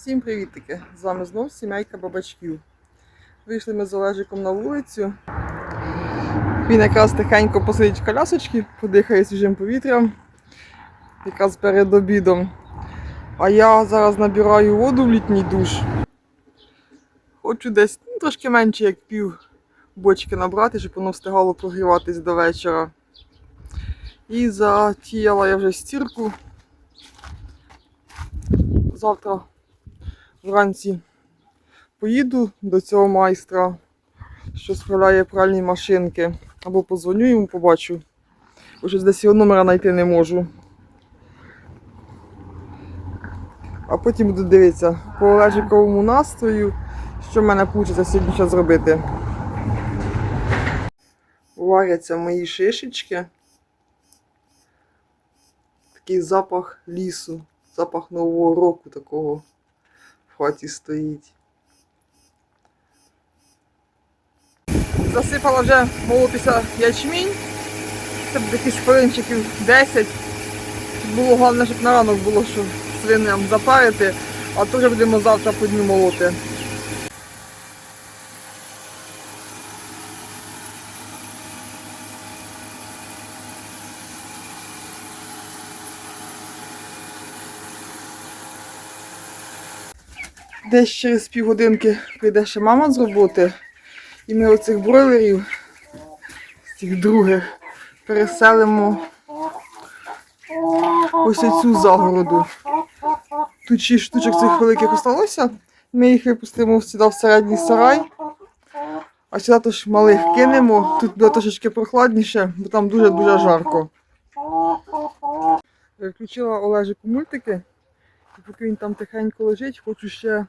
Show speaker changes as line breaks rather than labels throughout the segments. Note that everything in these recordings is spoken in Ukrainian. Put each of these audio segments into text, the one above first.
Всім привітики! З вами знов сімейка бабачків. Вийшли ми з Олежиком на вулицю. Він якраз тихенько посидить в колясочки, подихає свіжим повітрям, якраз перед обідом. А я зараз набираю воду в літній душ. Хочу десь ну, трошки менше, як пів бочки набрати, щоб воно встигало прогріватись до вечора. І затіяла я вже стірку. Завтра вранці поїду до цього майстра, що справляє пральні машинки. Або позвоню йому, побачу. Бо щось десь його номера знайти не можу. А потім буду дивитися по Олежиковому настрою, що в мене вийде сьогодні ще зробити. Варяться мої шишечки. Такий запах лісу, запах нового року такого хаті стоїть. Засипала вже молотися ячмінь. Це б якісь хвилинчиків 10. Щоб Було головне, щоб на ранок було, щоб свиням запарити, а то вже будемо завтра по дню молоти. Десь через півгодинки прийде ще мама з роботи. І ми оцих бройлерів, цих других, переселимо ось цю загороду. Тут шість штучок цих великих осталося. Ми їх випустимо сюди в середній сарай. А сюди тож малих кинемо. Тут буде трошечки прохладніше, бо там дуже-дуже жарко. Включила Олежику мультики. І поки він там тихенько лежить, хочу ще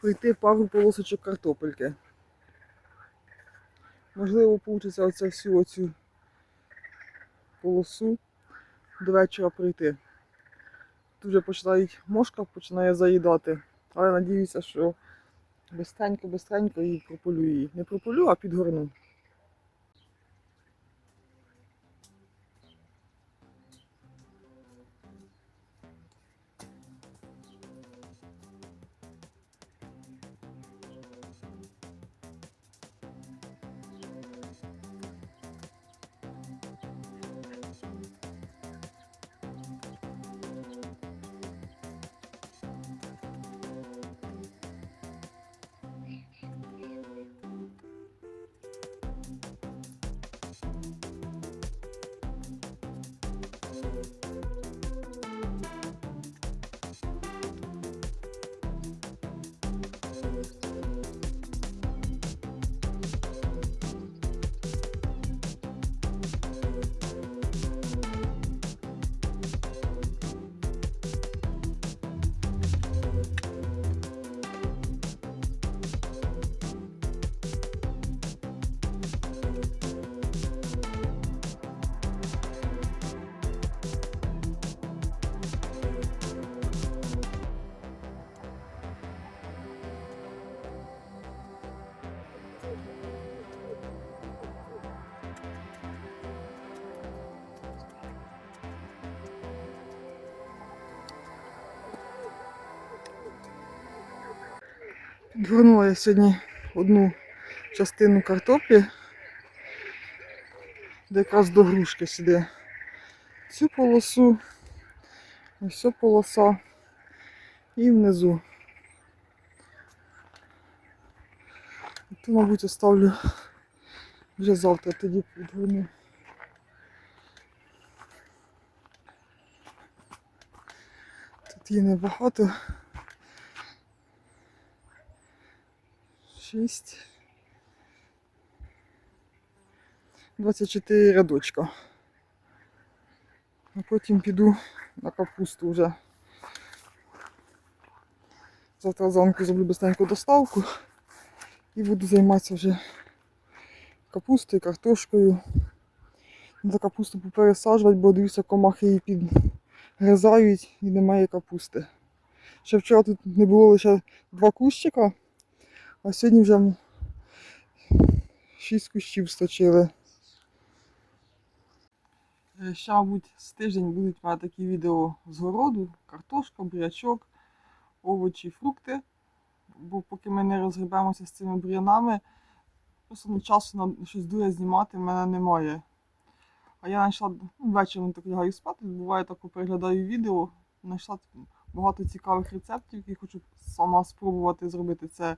пройти пару полосочок картопельки. Можливо, вийде оце всю оцю полосу до вечора пройти. Тут вже починають мошка починає заїдати. Але надіюся, що бистренько-бистренько і прополю її. Не прополю, а підгорну. Підгорнула я сьогодні одну частину картоплі, де якраз до грушки сюди. Цю полосу, ось полоса і внизу. Ту, мабуть, оставлю вже завтра тоді підгорну. Тут її небагато. Шість. 24 рядочка. А потім піду на капусту вже. Завтра зранку зроблю быстреньку доставку і буду займатися вже капустою, картошкою. Треба капусту попересаджувати, бо дивіться, комахи її підгризають і немає капусти. Ще вчора тут не було лише два кущика. А сьогодні вже шість кущів сточили. Е, Ще, мабуть, з тиждень будуть мене такі відео з городу, картошка, бурячок. овочі, фрукти. Бо поки ми не розгребемося з цими бур'янами, просто часу на щось друге знімати в мене немає. А я знайшла ну, ввечері так лягаю спати, буває так переглядаю відео, знайшла багато цікавих рецептів, які хочу сама спробувати зробити. Це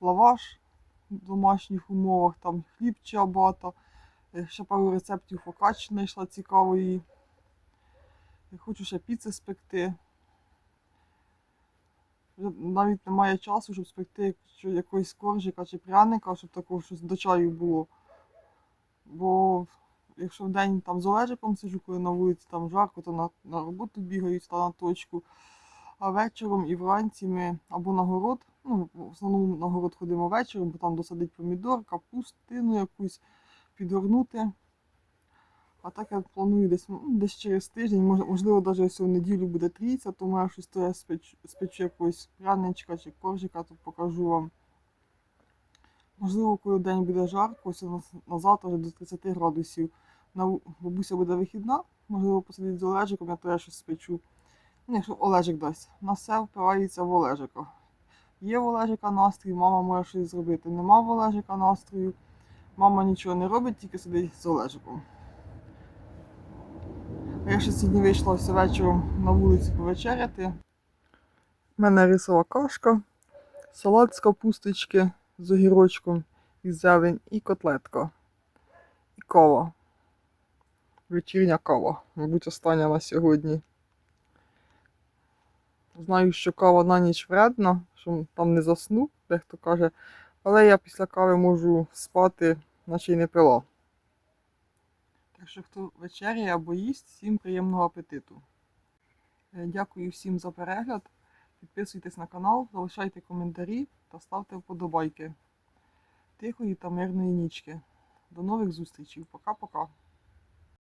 лаваш в домашніх умовах, там хліб чиабата, е, ще пару рецептів фокач знайшла цікавої. Я Хочу ще піци спекти. Навіть немає часу, щоб спекти якогось коржика чи пряника, щоб такого щось до чаю було. Бо якщо вдень там з Олежиком сиджу, коли на вулиці там жарко, то на, на роботу бігаю та на точку. А вечором і вранці ми або на город, ну, в основному на город ходимо вечором, бо там досадить помідор, капустину якусь підгорнути. А так я планую десь, ну, десь через тиждень, можливо, навіть ось неділю буде трійця, то я щось то я спечу, спечу якогось пряничка чи коржика, то покажу вам. Можливо, коли день буде жарко, ось на, на до 30 градусів. На, бабуся буде вихідна, можливо, посидить з Олежиком, я то я щось спечу. Ну, якщо Олежик дасть. На все впирається в Олежика. Є в настрій, мама може щось зробити. Нема в настрою. Мама нічого не робить, тільки сидить з Олежиком. Я ще сьогодні вийшла ось вечором на вулицю повечеряти. У мене рисова кашка, салат з капусточки з огірочком і зелень, і котлетка. І кава. Вечірня кава, мабуть, остання на сьогодні. Знаю, що кава на ніч вредна, що там не засну, дехто каже, але я після кави можу спати, наче й не пила. Так що хто вечеряє або їсть, всім приємного апетиту. Е, Дякую всім за перегляд. Підписуйтесь на канал, залишайте коментарі та ставте вподобайки. Тихої та мирної нічки. До нових зустрічей. Пока-пока.